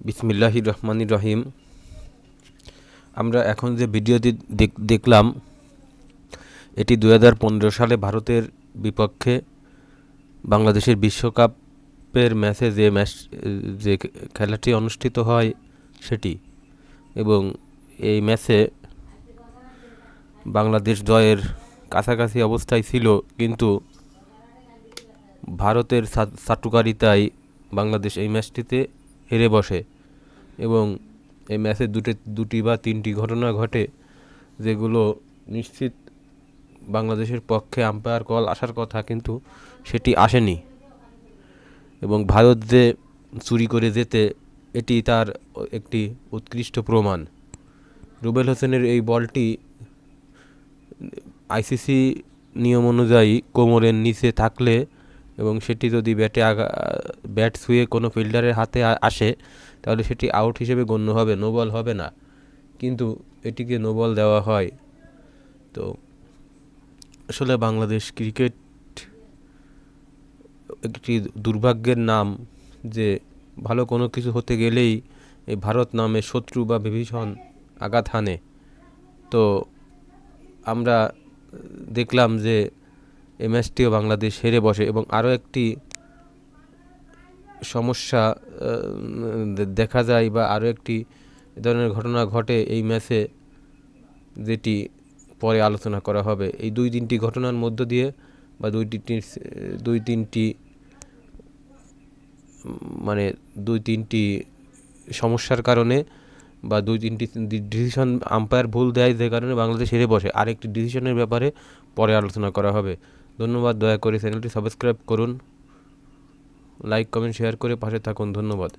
বিসমিল্লাহির রহমানির রহিম আমরা এখন যে ভিডিওটি দেখ- দেখলাম, এটি দু হাজার পনেরো সালে ভারতের বিপক্ষে বাংলাদেশের বিশ্বকাপের ম্যাচে যে ম্যাচ, যে খেলাটি অনুষ্ঠিত হয় সেটি এবং এই ম্যাচে বাংলাদেশ জয়ের কাছাকাছি অবস্থায় ছিল, কিন্তু ভারতের চাটুকারিতায় বাংলাদেশ এই ম্যাচটিতে হেরে বসে। এবং এই ম্যাচে দুটি দুটি বা তিনটি ঘটনা ঘটে যেগুলো নিশ্চিত বাংলাদেশের পক্ষে আম্পায়ার কল আসার কথা, কিন্তু সেটি আসেনি। এবং ভারত যে চুরি করে যেতে, এটি তার একটি উৎকৃষ্ট প্রমাণ। রুবেল হোসেনের এই বলটি আইসিসি নিয়ম অনুযায়ী কোমরের নিচে থাকলে এবং সেটি যদি ব্যাটে আগা, ব্যাট ছুঁয়ে কোনো ফিল্ডারের হাতে আসে, তাহলে সেটি আউট হিসেবে গণ্য হবে, নো বল হবে না। কিন্তু এটিকে নো বল দেওয়া হয়। তো আসলে বাংলাদেশ ক্রিকেট একটি দুর্ভাগ্যের নাম যে ভালো কোনো কিছু হতে গেলেই এই ভারত নামে শত্রু বা বিভীষণ আঘাত হানে। তো আমরা দেখলাম যে এই ম্যাচটিও বাংলাদেশ হেরে বসে এবং আরও একটি সমস্যা দেখা যায় বা আরও একটি ধরনের ঘটনা ঘটে এই ম্যাচে যেটি পরে আলোচনা করা হবে। এই দুই তিনটি ঘটনার মধ্য দিয়ে বা দুই তিনটি দুই তিনটি মানে দুই তিনটি সমস্যার কারণে বা দুই তিনটি ডিসিশন আম্পায়ার ভুল দেয় যে কারণে বাংলাদেশ হেরে বসে। আরেকটি ডিসিশনের ব্যাপারে পরে আলোচনা করা হবে। ধন্যবাদ দয়া করে চ্যানেলটি সাবস্ক্রাইব করুন। লাইক কমেন্ট শেয়ার করে পাশে থাকুন। ধন্যবাদ।